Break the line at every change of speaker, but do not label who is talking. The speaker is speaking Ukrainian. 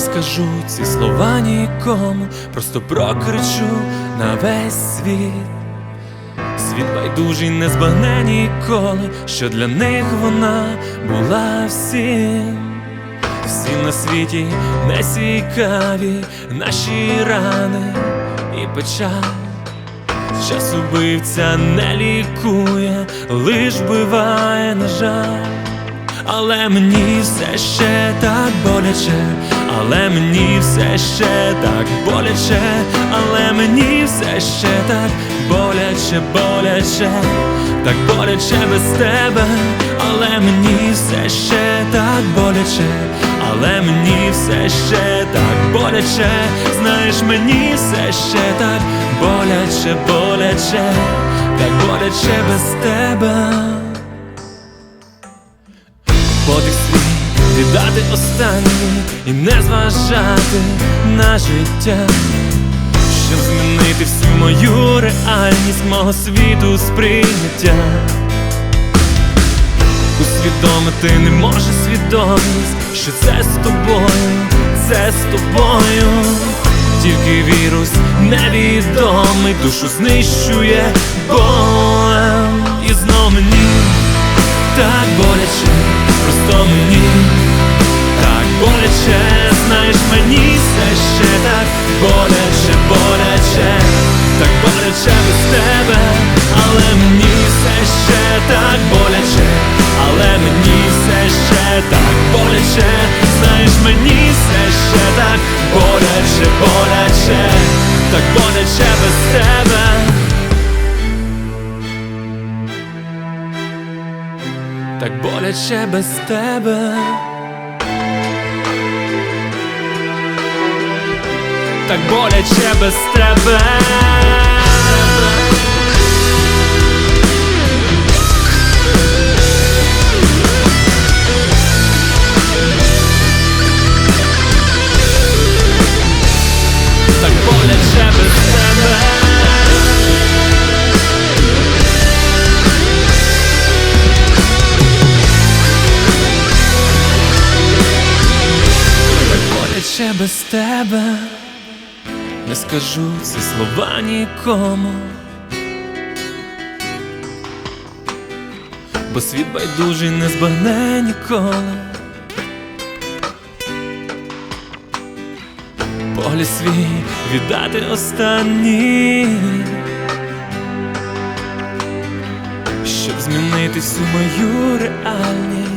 скажу ці слова нікому, просто прокричу на весь світ. Світ байдужий не збагне ніколи, що для них вона була всім. Всі на світі не цікаві наші рани і печаль. Час убивця не лікує, лиш биває, на жаль. Але мені все ще так боляче, але мені все ще так боляче, але мені все ще так боляче, боляче, так боляче без тебе, але мені все ще так боляче, але мені все ще так боляче, знаєш, мені все ще так боляче, боляче, так боляче без тебе. Віддати останній і не зважати на життя, щоб змінити всю мою реальність мого світу сприйняття. Усвідомити не може свідомість, що це з тобою, це з тобою, тільки вірус невідомий, душу знищує мені все ще так боляче, боляче, так боляче без тебе, але мені все ще так боляче, але мені все ще так боляче, знаєш, мені все ще так боляче, боляче, так боляче без тебе. так боляче без тебе. Так боляче без тебе. Так боляче без тебе. Без тебе, не скажу ці слова нікому. Бо світ байдужий не збагне ніколи. Погляд свій віддати останній, щоб змінити всю мою реальність.